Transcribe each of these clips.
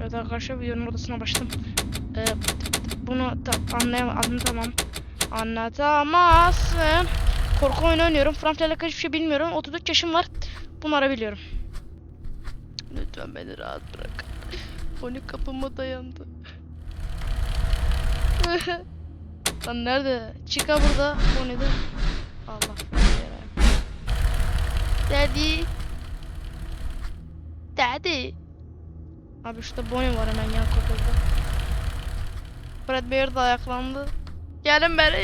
Evet arkadaşlar videonun odasına başladım. Ee, bunu da anlayam anlatamam. Anlatamazsın. Korku oyunu oynuyorum. Frank'la alakalı hiçbir şey bilmiyorum. 34 yaşım var. Bunları biliyorum. Lütfen beni rahat bırak. Pony kapıma dayandı. Lan nerede? Chica burada. Pony'de. Allah. Daddy. Daddy. Abi şurada Bonnie var hemen yan kapıda. Fred Bear da ayaklandı. Gelin beni.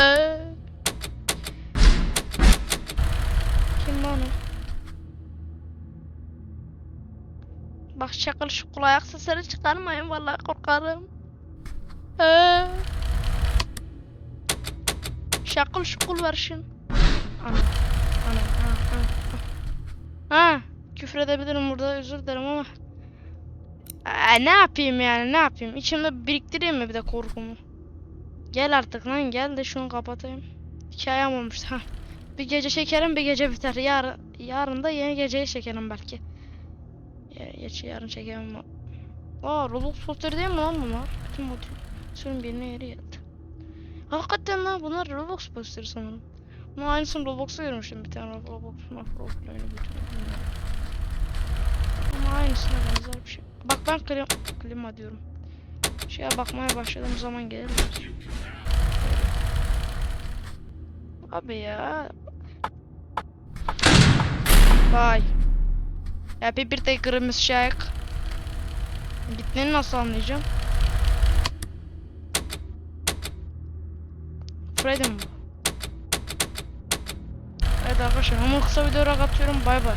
Ee. Kim lan? Bak şakal şukul ayak sesleri çıkarmayın vallahi korkarım. Ee. Şakıl şukul şimdi. Ana. Ana. Ha, ha, ha. ha. Küfür edebilirim burada özür dilerim ama. Aa, ne yapayım yani ne yapayım? İçimde biriktireyim mi bir de korkumu? Gel artık lan gel de şunu kapatayım. Hikayem olmuş. Ha. Bir gece çekerim bir gece biter. Yarın, yarın da yeni geceyi çekerim belki. Ya, geç yarın çekemem. Aa Roblox posteri değil mi lan bunlar? Bütün motivasyon birine yeri geldi. Hakikaten lan bunlar Roblox posteri sanırım. Bunun aynısını Roblox'ta görmüştüm bir tane Roblox Roblox oyunu bütün. Ama aynısına benzer bir şey. Bak ben klim klima diyorum. Şeye bakmaya başladığım zaman gelir. Abi ya. Vay. Happy birthday kırmızı şark. Gitmeni nasıl anlayacağım? Freddy? Evet arkadaşlar ama kısa videoya atıyorum. Bay bay.